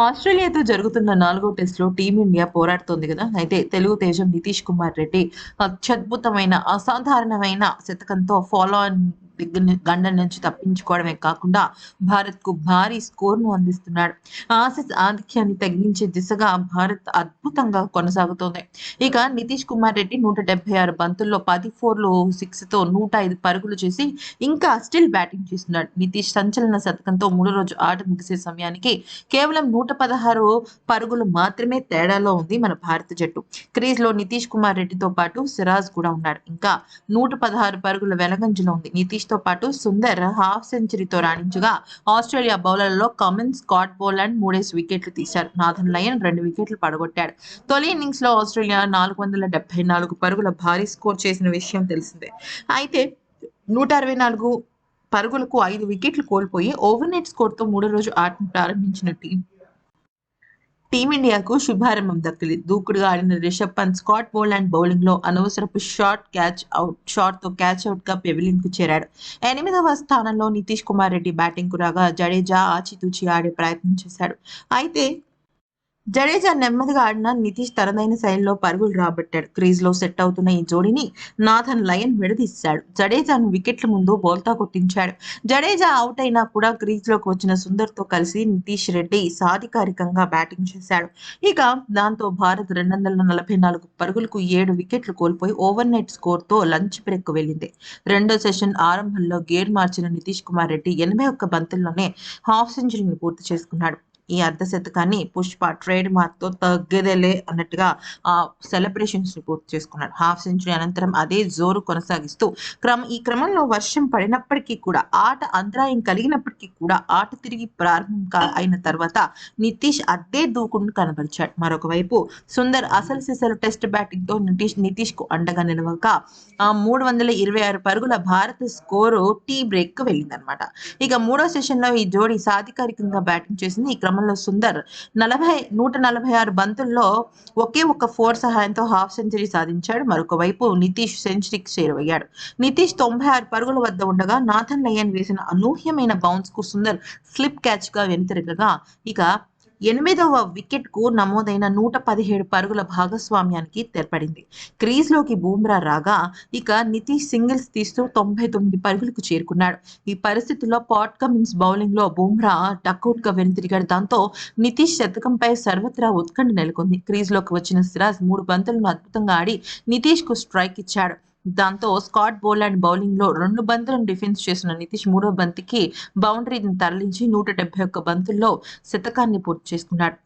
ఆస్ట్రేలియాతో జరుగుతున్న నాలుగో టెస్ట్లో టీమిండియా పోరాడుతోంది కదా. అయితే తెలుగు తేజం నితీష్ కుమార్ రెడ్డి అత్యద్భుతమైన అసాధారణమైన శతకంతో ఫాలో ఆన్ గండం నుంచి తప్పించుకోవడమే కాకుండా భారత్కు భారీ స్కోర్ను అందిస్తున్నాడు. ఆసిస్ ఆధిక్యాన్ని తగ్గించే దిశగా భారత్ అద్భుతంగా కొనసాగుతోంది. ఇక నితీష్ కుమార్ రెడ్డి నూట డెబ్బై ఆరు బంతుల్లో పది ఫోర్లు సిక్స్తో నూట ఐదు పరుగులు చేసి ఇంకా స్టిల్ బ్యాటింగ్ చేస్తున్నాడు. నితీష్ సంచలన శతకంతో మూడో రోజు ఆట ముగిసే సమయానికి కేవలం నూట పదహారు పరుగులు మాత్రమే తేడాలో ఉంది మన భారత జట్టు. క్రీజ్లో నితీష్ కుమార్ రెడ్డితో పాటు సిరాజ్ కూడా ఉన్నాడు. ఇంకా నూట పదహారు పరుగుల వెలగంజలో ఉంది. నితీష్ తో పాటు సుందర్ హాఫ్ సెంచరీతో రాణించగా ఆస్ట్రేలియా బౌలర్లలో కమిన్ స్కాట్ బోలాండ్ మూడేసి వికెట్లు తీశారు. నాథన్ లయన్ రెండు వికెట్లు పడగొట్టాడు. తొలి ఇన్నింగ్స్లో ఆస్ట్రేలియా నాలుగు వందల డెబ్బై నాలుగు పరుగుల భారీ స్కోర్ చేసిన విషయం తెలిసిందే. అయితే నూట అరవై నాలుగు పరుగులకు ఐదు వికెట్లు కోల్పోయి ఓవర్ నెట్ స్కోర్తో మూడో రోజు ఆటను ప్రారంభించిన టీం టీమిండియాకు శుభారంభం దక్కింది. దూకుడుగా ఆడిన రిషబ్ పంత్ స్కాట్ బోలాండ్ బౌలింగ్లో అనవసరపు షార్ట్ క్యాచ్ అవుట్ షార్ట్తో క్యాచ్ అవుట్గా పెవిలియన్కు చేరాడు. ఎనిమిదవ స్థానంలో నితీష్ కుమార్ రెడ్డి బ్యాటింగ్కు రాగా జడేజా ఆచితూచి ఆడే ప్రయత్నం చేశాడు. అయితే జడేజా నెమ్మదిగా ఆడిన నితీష్ తనదైన శైలిలో పరుగులు రాబట్టాడు. క్రీజ్లో సెట్ అవుతున్న ఈ జోడీని నాథన్ లయన్ విడదీశాడు. జడేజాను వికెట్ల ముందు బోల్తా కొట్టించాడు. జడేజా అవుట్ అయినా కూడా క్రీజ్లోకి వచ్చిన సుందర్తో కలిసి నితీష్ రెడ్డి సాధికారికంగా బ్యాటింగ్ చేశాడు. ఇక దాంతో భారత్ రెండు వందల నలభై నాలుగు పరుగులకు ఏడు వికెట్లు కోల్పోయి ఓవర్ నైట్ స్కోర్తో లంచ్ బ్రేక్ వెళ్ళింది. రెండో సెషన్ ఆరంభంలో గేర్ మార్చిన నితీష్ కుమార్ రెడ్డి ఎనభై ఒక్క బంతుల్లోనే హాఫ్ సెంచరీని పూర్తి చేసుకున్నాడు. ఈ అర్ధ శతకాన్ని పుష్ప ట్రేడ్ మార్క్తో తగ్గదలే అన్నట్టుగా ఆ సెలబ్రేషన్స్ పూర్తి చేసుకున్నాడు. హాఫ్ సెంచరీ అనంతరం అదే జోరు కొనసాగిస్తూ క్రమ ఈ క్రమంలో వర్షం పడినప్పటికీ కూడా ఆట అంతరాయం కలిగినప్పటికీ కూడా ఆట తిరిగి ప్రారంభం అయిన తర్వాత నితీష్ అదే దూకుడును కనబరిచాడు. మరొక వైపు సుందర్ అసలు సిసలు టెస్ట్ బ్యాటింగ్తో నితీష్ నితీష్కు అండగా నిలవక ఆ మూడు వందల ఇరవై ఆరు పరుగుల భారత స్కోరు టీ బ్రేక్కు వెళ్ళిందనమాట ఇక మూడో సెషన్లో ఈ జోడీ సాధికారికంగా బ్యాటింగ్ చేసింది. ఈ క్రమం క్రమంలో సుందర్ నలభై నూట నలభై ఆరు బంతుల్లో ఒకే ఒక ఫోర్ సహాయంతో హాఫ్ సెంచరీ సాధించాడు. మరొక వైపు నితీష్ సెంచరీకి చేరువయ్యాడు. నితీష్ తొంభై ఆరు పరుగుల వద్ద ఉండగా నాథన్ లయన్ వేసిన అనూహ్యమైన బౌన్స్కు సుందర్ స్లిప్ క్యాచ్గా వెనుతిరగగా ఇక ఎనిమిదవ వికెట్కు నమోదైన నూట పదిహేడు పరుగుల భాగస్వామ్యానికి తెరపడింది. క్రీజ్లోకి బూమ్రా రాగా ఇక నితీష్ సింగిల్స్ తీస్తూ తొంభై తొమ్మిది పరుగులకు చేరుకున్నాడు. ఈ పరిస్థితుల్లో పాట్ కమిన్స్ బౌలింగ్లో బూమ్రా డక్అవుట్గా వెనుతిరిగాడు దాంతో నితీష్ శతకంపై సర్వత్రా ఉత్కంఠ నెలకొంది. క్రీజ్లోకి వచ్చిన సిరాజ్ మూడు బంతులను అద్భుతంగా ఆడి నితీష్కు స్ట్రైక్ ఇచ్చాడు. దాంతో స్కాట్ బోలాండ్ బౌలింగ్లో రెండు బంతులను డిఫెన్స్ చేసిన నితీష్ మూడో బంతికి బౌండరీని తరలించి నూట డెబ్బై ఒక్క బంతుల్లో శతకాన్ని పూర్తి చేసుకున్నాడు.